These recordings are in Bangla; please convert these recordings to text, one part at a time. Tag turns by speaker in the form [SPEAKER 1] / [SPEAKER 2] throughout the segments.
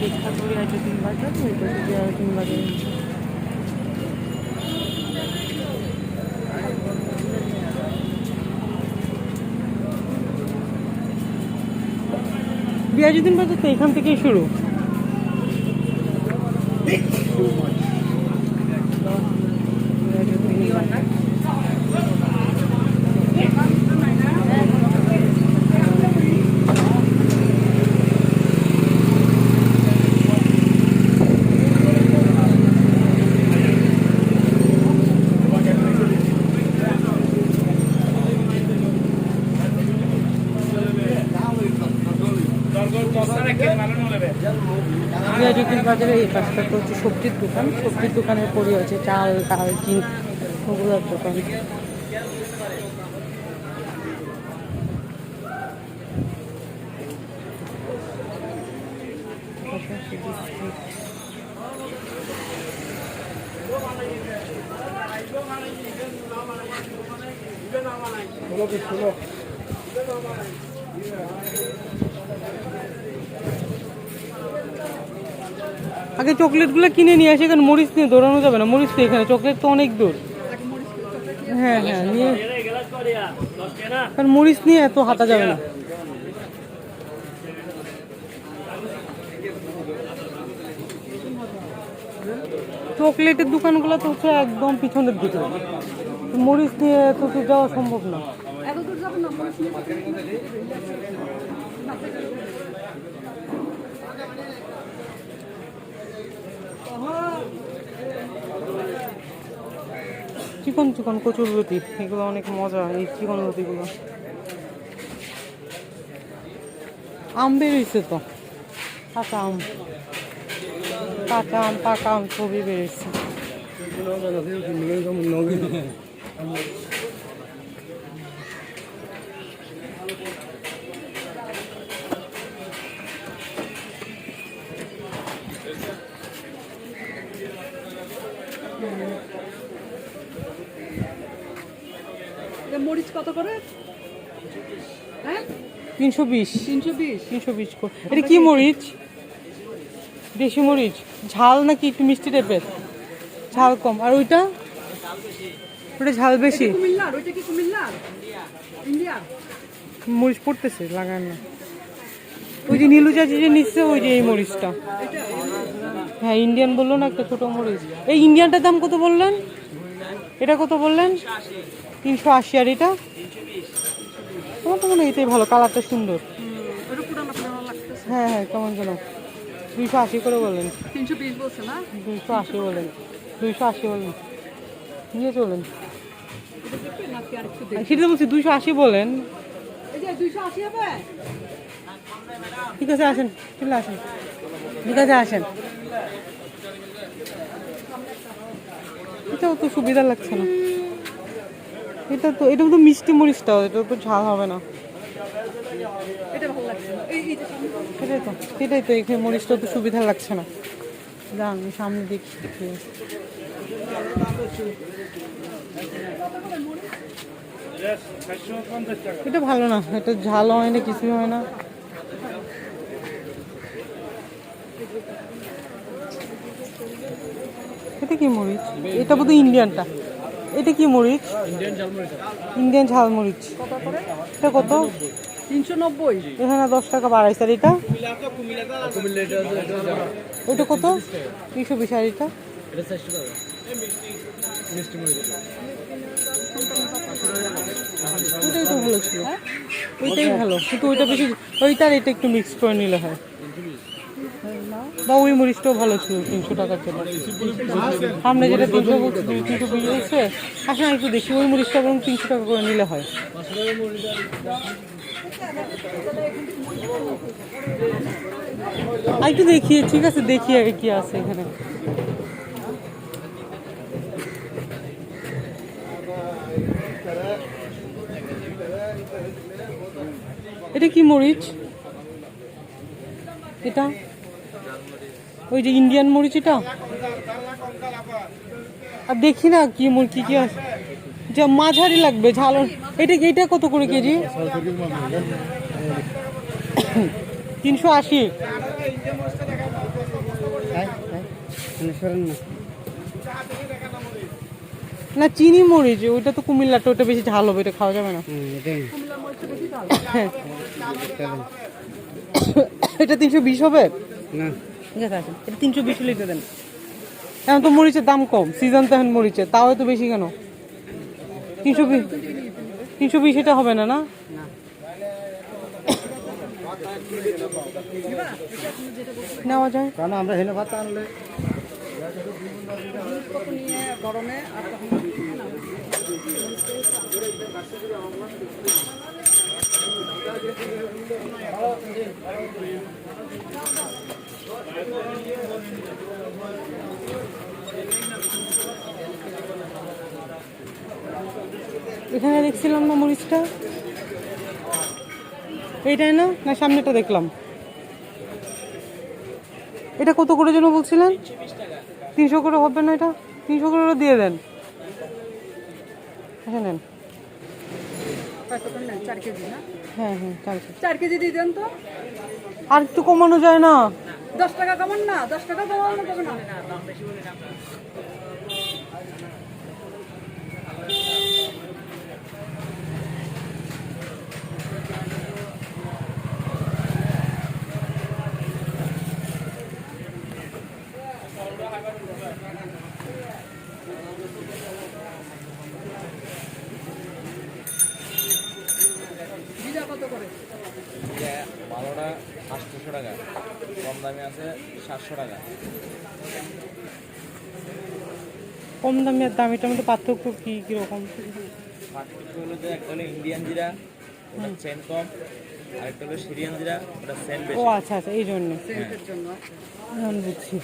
[SPEAKER 1] বিখ্যাত তিন বাজার ওই করতে তিন বাজার বিয়াজুদ্দিন বাজার তো এখান থেকেই শুরু। বাজারে এই পাশটাতে হচ্ছে সবজির দোকান সবজির দোকানের পরে আছে চাল, ডাল চিন ওগুলোর দোকান পাশাপাশি বিস্কিট। আগে চকলেটগুলো কিনে নিয়ে আসে, এখানে মরিচ নিয়ে দৌড়ানো যাবে না, মরিচ তো এখানে, চকলেট তো অনেক দূর। হ্যাঁ হ্যাঁ নিয়ে কারণ মরিচ নিয়ে এত হাঁটা যাবে না। চকলেটের দোকানগুলো তো হচ্ছে একদম পিছনের দিকে। মরিচ নিয়ে তো যাওয়া সম্ভব না। চিকন চিকন কচুর রুটি, এগুলো অনেক মজা, এই চিকন রুটিগুলো। আম বেরিয়েছে তো। কাঁচা আম। কাঁচা আম, পাকা আম, সবই বেরোইছে
[SPEAKER 2] মরিচ কত করে? হ্যাঁ?
[SPEAKER 1] তিনশো বিশ।
[SPEAKER 2] তিনশো বিশ?
[SPEAKER 1] তিনশো বিশ এটা কি মরিচ? দেশি মরিচ। ঝাল নাকি একটু মিষ্টি টাইপের? ঝাল কম। আর ওইটা? ওটা ঝাল বেশি। মরিচ পড়তেছে লাগান। না ওই যে নীলু চাচি যে নিচ্ছে ওই যে এই মরিচটা। হ্যাঁ ইন্ডিয়ান বলল না একটা ছোট মরিচ। এই ইন্ডিয়ানটার দাম কত বললেন? এটা কত বললেন? তিনশো আশি আর এটা? তোমার তো মনে হয় এটাই ভালো কালারটা সুন্দর। হ্যাঁ হ্যাঁ কেমন যেন। দুইশো আশি করে বললেন।
[SPEAKER 2] তিনশো বিশ বলছে না?
[SPEAKER 1] দুইশো আশি বলেন দুইশো আশি বলেন নিয়ে চলেন। সেটা বলছি দুইশো আশি বলেন। ঠিক আছে আসেন চলে আসেন। ঠিক আছে আসেন। এটাও তো সুবিধা লাগছে না। এটা তো এটা তো মিষ্টি মরিচটাও এটা তো ঝাল হবে না।
[SPEAKER 2] যে
[SPEAKER 1] সেটাই তো সেটাই তো এখানে মরিচটা তো সুবিধা লাগছে না। যান আমি সামনে দেখি দেখি। এটা ভালো না এটা ঝাল হয় না কিছুই হয় না। এটা কি মরিচ? এটা বোধহয় ইন্ডিয়ানটা। এটা কি মরিচ? ইন্ডিয়ান ঝাল মরিচ এটা কত?
[SPEAKER 2] তিনশো নব্বই।
[SPEAKER 1] এখানে দশ টাকা বাড়াইছে। আর এটা? ওটা কত? তিনশো বিশ। আর এটা? ওইটাই তো ভালো ছিল। ওইটাই ভালো। কিন্তু ওইটা বেশি ওইটার এটা একটু মিক্স করে নিলে হয়। বা ওই মরিচটাও ভালো ছিল তিনশো টাকার জন্য। সামনে যেটা তিনশো বলছে তিনশো বিশ বলছে আসলে একটু দেখি ওই মরিচটা বরং তিনশো টাকা করে নিলে হয়। একটু দেখিয়ে, ঠিক আছে দেখি আগে কি আছে এখানে। এটা কি মরিচ? এটা? ওই যে ইন্ডিয়ান মরিচ এটা আর দেখি না কি মর কি কি আছে। যা মাঝারি লাগবে, ঝাল। এটা এটা কত করে কেজি? তিনশো আশি।
[SPEAKER 3] না,
[SPEAKER 1] চিনি মরিচ, ওইটা তো কুমিল্লাটা ওটা বেশি ঝাল হবে, এটা খাওয়া যাবে না।
[SPEAKER 2] মরিচটা
[SPEAKER 1] এটা তিনশো বিশ হবে?
[SPEAKER 3] না।
[SPEAKER 1] ঠিক আছে আসেন এটা তিনশো বিশ লিটার দেন। এখন তো মরিচের দাম কম সিজন তো এখন মরিচের তাও এত বেশি কেন? তিনশো বিশ তিনশো বিশ এটা হবে না না? নেওয়া যায়।
[SPEAKER 3] কারণ আমরা হেলে ভাত আনলে?
[SPEAKER 2] গরমে আর
[SPEAKER 1] এখানে দেখছিলাম না মরিচটা? এইটাই না? না সামনেটা দেখলাম। এটা কত করে যেন বলছিলেন? তিনশো করে হবে না এটা? তিনশো করে দিয়ে দেন। আচ্ছা নেন।
[SPEAKER 2] কত করে চার কেজি।
[SPEAKER 1] হ্যাঁ হ্যাঁ
[SPEAKER 2] চার কেজি দিয়ে দেন তো?
[SPEAKER 1] আর একটু কমানো যায় না।
[SPEAKER 2] দশ টাকা কমান না? দশ টাকা কমানো যাবে না। জিরা কত করে
[SPEAKER 4] যে ভালোটা আটশোশো টাকা কম দামে আছে সাতশো টাকা।
[SPEAKER 1] কম দামি আর দামিটার মধ্যে পার্থক্য কী কীরকম
[SPEAKER 4] পার্থক্য হলো যে একটা হলো ইন্ডিয়ান জিরা ওটা সেন কম আর একটা হলো সিরিয়ান জিরা ওটা সেন
[SPEAKER 1] ও আচ্ছা আচ্ছা এই জন্য।
[SPEAKER 2] সেন্টের
[SPEAKER 1] বুঝছি।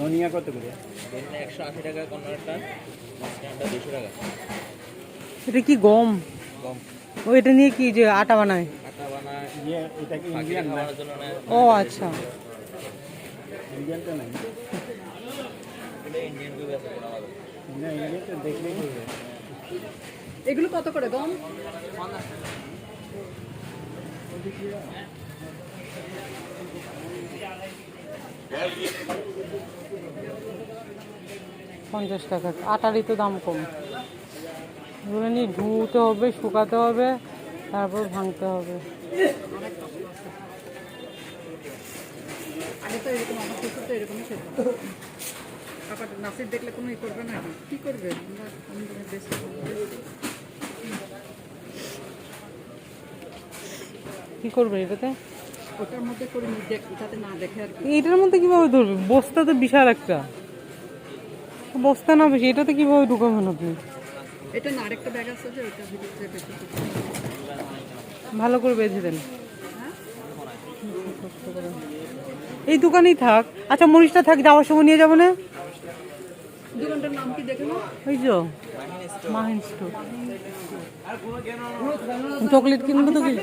[SPEAKER 3] ধনিয়া কত করে?
[SPEAKER 4] ধরুন একশো আশি টাকা কর্নারটা। মাঝখানটা দুশো টাকা।
[SPEAKER 1] এটা কি গম?
[SPEAKER 4] কম
[SPEAKER 1] ও এটা নিয়ে কি যে আটা বানায়?
[SPEAKER 4] আটা বানায়।
[SPEAKER 3] ইয়ে এটা কি ইন্ডিয়ান
[SPEAKER 4] জন্য
[SPEAKER 1] ও আচ্ছা।
[SPEAKER 3] ইন্ডিয়ানটা নাই?
[SPEAKER 4] এটা ইন্ডিয়ান কেউ আছে আমাদের।
[SPEAKER 3] না ইন্ডিয়ানটা দেখলেই বুঝবে
[SPEAKER 2] এগুলো কত করে গম?
[SPEAKER 1] পঞ্চাশ টাকা। আটারই তো দাম কম। এগুলো নিয়ে ধুতে হবে শুকাতে হবে তারপর ভাঙতে হবে।
[SPEAKER 2] আগে তো এরকম আমার শ্বশুর তো এরকমই খেত আবার নাসির দেখলে কোনো ই করবে না কি করবে? আমরা কম দামে বেশি
[SPEAKER 1] কি করবে এটাতে?
[SPEAKER 2] ওটার মধ্যে করে যাতে না দেখে আর
[SPEAKER 1] এটার মধ্যে কীভাবে ধরবে? বস্তা তো বিশাল একটা। বস্তা না বেশি এটাতে কীভাবে ঢুকাবেন আপনি?
[SPEAKER 2] এটা না আরেকটা ব্যাগ আছে যে ওটা ভিতরে
[SPEAKER 1] ভালো করে বেঁধে দেন। এই দোকানেই থাক। আচ্ছা মরিচটা থাক যাওয়ার সময় নিয়ে যাব না?
[SPEAKER 2] দোকানটার নাম কি দেখে না
[SPEAKER 1] ওই তো মাহিন স্টোর। চকলেট কিনবো তো কি?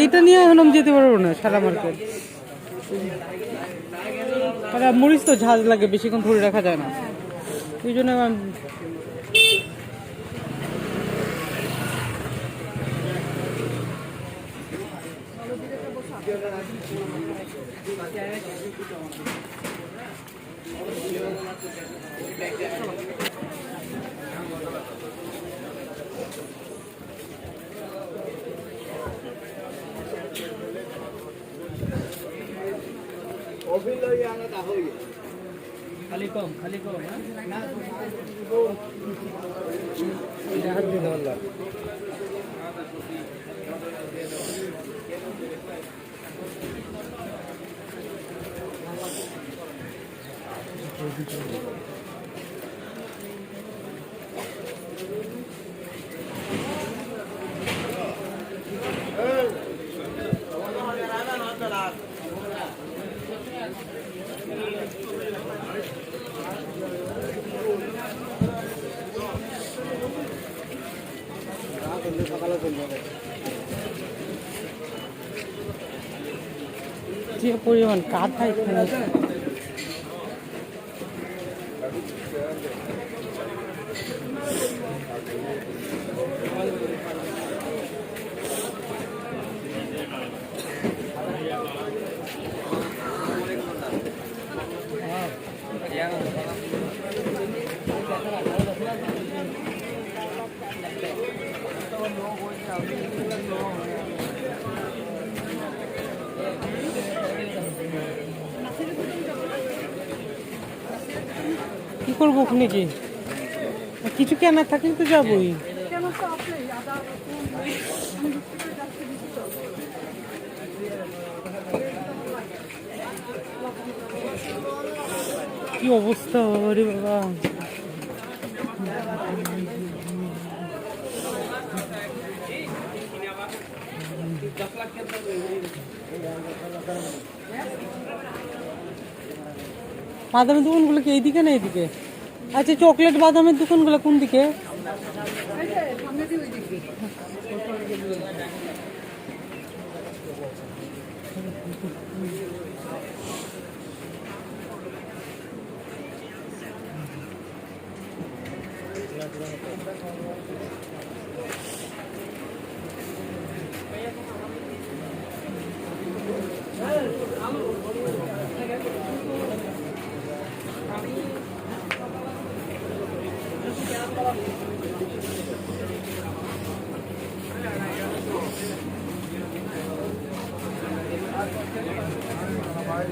[SPEAKER 1] এইটা নিয়ে এখন আমি যেতে পারব না, সারা মার্কেট। আর মরিচ তো ঝাঁজ লাগে, বেশিক্ষণ ধরে রাখা যায় না। ওই জন্য
[SPEAKER 4] খালি কম খালি কম
[SPEAKER 3] হাত দিয়ে ধরলাম
[SPEAKER 1] যে পরিমাণ কাঁথা এখানে করব ওখানে গিয়ে? কিছু কেনার থাকলে তো যাবোই।
[SPEAKER 2] কেন
[SPEAKER 1] কি অবস্থা রে বাবা? বাদামের দোকানগুলো কি এইদিকে না এইদিকে? আচ্ছা চকলেট বাদামের দোকানগুলো কোন দিকে
[SPEAKER 2] এই যে